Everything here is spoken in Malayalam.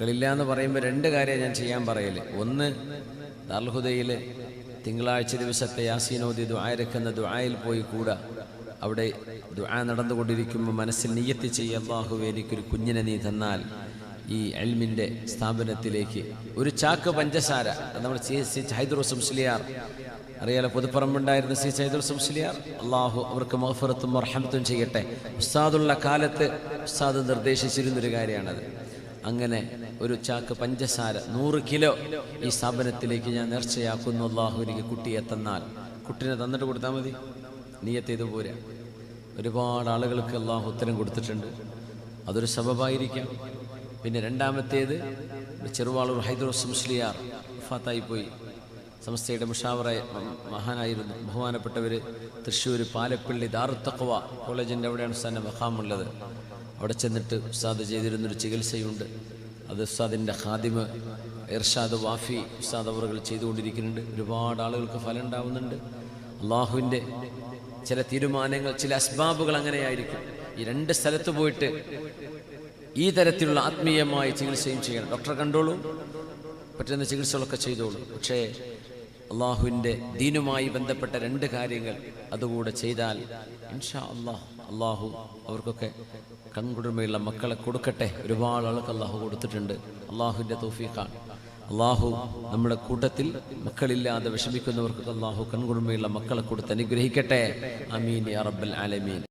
മക്കളില്ല എന്ന് പറയുമ്പോൾ രണ്ട് കാര്യം ഞാൻ ചെയ്യാൻ പറയൽ. ഒന്ന് ദാൽഹുദയിൽ തിങ്കളാഴ്ച ദിവസത്തെ യാസീനോദി ദുആരക്കുന്ന ദുആയിൽ പോയി കൂടാ. അവിടെ ദുആ നടന്നുകൊണ്ടിരിക്കുമ്പോൾ മനസ്സിൽ നിയ്യത്ത് ചെയ്യ അള്ളാഹുവെ എനിക്കൊരു കുഞ്ഞിനെ നീ തന്നാൽ ഈ എൽമിന്റെ സ്ഥാപനത്തിലേക്ക്. ഒരു ചാക്ക് പഞ്ചസാര നമ്മൾ സി സി ഹൈദുറസ് മുസ്ലിയാർ. അറിയാലോ പുതുപ്പറമ്പുണ്ടായിരുന്ന സി സൈദുൽ സംസ്ലിയാർ അള്ളാഹു അവർക്ക് മഹഫറത്തും മർഹമത്തും ചെയ്യട്ടെ. ഉസ്താദുള്ള കാലത്ത് ഉസ്താദ് നിർദ്ദേശിച്ചിരുന്നൊരു കാര്യമാണത് അങ്ങനെ ഒരു ചാക്ക് പഞ്ചസാര നൂറ് കിലോ ഈ സ്ഥാപനത്തിലേക്ക് ഞാൻ നേർച്ചയാക്കുന്നു. അള്ളാഹു കുട്ടിയെ തന്നാൽ. കുട്ടിനെ തന്നിട്ട് കൊടുത്താൽ മതി. നീയത്ത് ഇതുപോലെ ഒരുപാട് ആളുകൾക്ക് അള്ളാഹു ഉത്തരം കൊടുത്തിട്ടുണ്ട്. അതൊരു സബബായിരിക്കാം. പിന്നെ രണ്ടാമത്തേത് ചെറുവാളൂർ ഹൈദ്രോസ് മുസ്ലിയാർ ഫാത്തായി പോയി. സംസ്ഥയുടെ മുഷാവറ മഹാനായിരുന്നു. ബഹുമാനപ്പെട്ടവർ തൃശ്ശൂർ പാലപ്പള്ളി ദാറുത്തക്വ കോളേജിന്റെ അവിടെയാണ് സ്ഥാനം മഹാമുള്ളത് അവിടെ ചെന്നിട്ട് ഉസ്താദ് ചെയ്തിരുന്നൊരു ചികിത്സയുണ്ട്. അത് ഉസ്താദിന്റെ ഹാദിമ് ഇർഷാദ് വാഫി ഉസ്താദ് അവറുകൾ ചെയ്തുകൊണ്ടിരിക്കുന്നുണ്ട്. ഒരുപാട് ആളുകൾക്ക് ഫലം ഉണ്ടാവുന്നുണ്ട്. അള്ളാഹുവിന്റെ ചില തീരുമാനങ്ങൾ ചില അസ്ബാബുകൾ അങ്ങനെയായിരിക്കും. ഈ രണ്ട് സ്ഥലത്ത് പോയിട്ട് ഈ തരത്തിലുള്ള ആത്മീയമായ ചികിത്സയും ചെയ്യണം. ഡോക്ടറെ കണ്ടോളൂ. പറ്റുന്ന ചികിത്സകളൊക്കെ ചെയ്തോളൂ. പക്ഷേ അള്ളാഹുവിന്റെ ദീനുമായി ബന്ധപ്പെട്ട രണ്ട് കാര്യങ്ങൾ അതുകൂടെ ചെയ്താൽ ഇൻഷാ അള്ളാഹ് അള്ളാഹു അവർക്കൊക്കെ കൺകുടുമയുള്ള മക്കളെ കൊടുക്കട്ടെ. ഒരുപാട് ആൾക്ക് അള്ളാഹു കൊടുത്തിട്ടുണ്ട്. അള്ളാഹുവിന്റെ തൗഫീഖാണ്. അള്ളാഹു നമ്മുടെ കൂട്ടത്തിൽ മക്കളില്ലാതെ വിഷമിക്കുന്നവർക്ക് അള്ളാഹു കൺകുടുമയുള്ള മക്കളെ കൊടുത്ത് അനുഗ്രഹിക്കട്ടെ. അമീൻ അറബൽ ആലമീൻ.